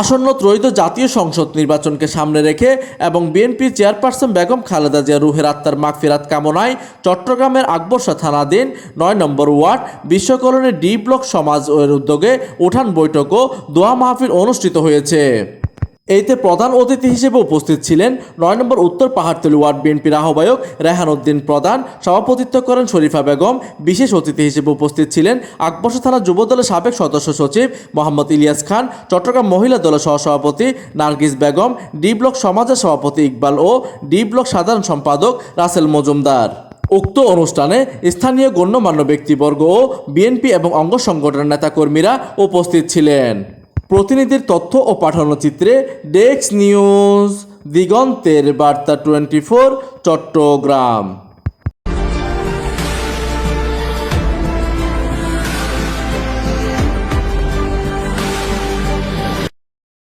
আসন্ন ত্রয়োদশ জাতীয় সংসদ নির্বাচনকে সামনে রেখে এবং বিএনপির চেয়ারপারসন বেগম খালেদা জিয়া রুহের আত্মার মাগফিরাত কামনায় চট্টগ্রামের আকবরশা থানাধীন নয় নম্বর ওয়ার্ড বিশ্বকলনের ডি ব্লক সমাজ উদ্যোগে উঠান বৈঠক ও দোয়া মাহফিল অনুষ্ঠিত হয়েছে। এতে প্রধান অতিথি হিসেবে উপস্থিত ছিলেন নয় নম্বর উত্তর পাহাড়তলি ওয়ার্ড বিএনপির আহ্বায়ক রেহান উদ্দিন প্রধান, সভাপতিত্ব করেন শরীফা বেগম, বিশেষ অতিথি হিসেবে উপস্থিত ছিলেন আকবর্ষ থানা যুবদলের সাবেক সদস্য সচিব মোহাম্মদ ইলিয়াস খান, চট্টগ্রাম মহিলা দলের সহসভাপতি নার্গিস বেগম, ডি ব্লক সমাজের সভাপতি ইকবাল ও ডি ব্লক সাধারণ সম্পাদক রাসেল মজুমদার। উক্ত অনুষ্ঠানে স্থানীয় গণ্যমান্য ব্যক্তিবর্গ ও বিএনপি এবং অঙ্গ সংগঠনের নেতাকর্মীরা উপস্থিত ছিলেন। প্রতিনিধির তথ্য ও পাঠানো চিত্রে ডেস্ক নিউজ দিগন্তের বার্তা টোয়েন্টি ফোর চট্টগ্রাম।